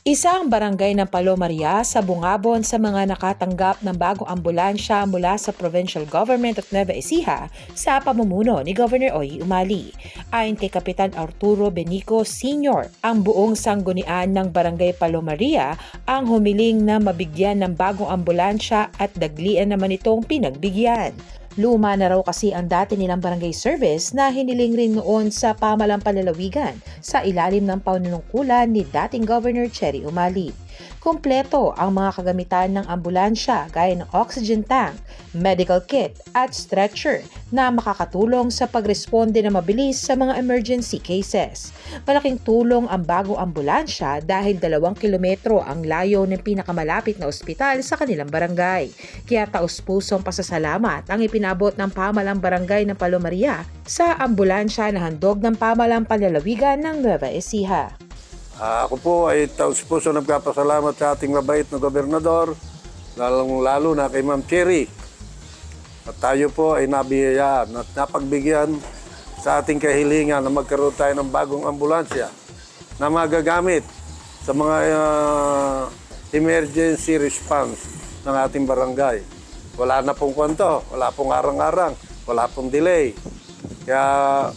Isang barangay ng Palomaria sa Bungabon sa mga nakatanggap ng bagong ambulansya mula sa Provincial Government of Nueva Ecija sa pamumuno ni Governor Oy Umali. Ayon kay Kapitan Arturo Benico Sr., ang buong sanggunian ng Barangay Palomaria ang humiling na mabigyan ng bagong ambulansya at daglian naman itong pinagbigyan. Luma na raw kasi ang dati nilang barangay service na hiniling rin noon sa pamalang palalawigan sa ilalim ng panunungkulan ni dating Governor Cherry Umali. Kompleto ang mga kagamitan ng ambulansya gaya ng oxygen tank, medical kit at stretcher na makakatulong sa pagresponde na mabilis sa mga emergency cases. Malaking tulong ang bagong ambulansya dahil dalawang kilometro ang layo ng pinakamalapit na ospital sa kanilang barangay. Kaya taus-pusong pasasalamat ang ipinabot ng pamalang barangay ng Palomaria sa ambulansya na handog ng pamalang palalawigan ng Nueva Ecija. Ah, ako po ay taos puso nagpapasalamat sa ating mabait na gobernador, lalong lalo na kay Ma'am Cherry. At tayo po ay nabiyayaan at napagbigyan sa ating kahilingan na magkaroon tayo ng bagong ambulansya na magagamit sa mga ah, emergency response ng ating barangay. Wala na pong kwento, wala pong arang-arang, wala pong delay. Kaya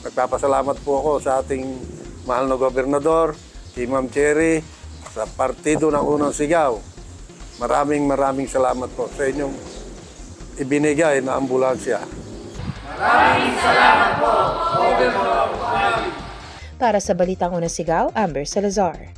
nagpapasalamat po ako sa ating mahal na gobernador, si Ma'am Cherry, sa partido ng unang sigaw. Maraming maraming salamat po sa inyong ibinigay na ambulansya. Para sa Balitang Unang Sigaw, Amber Salazar.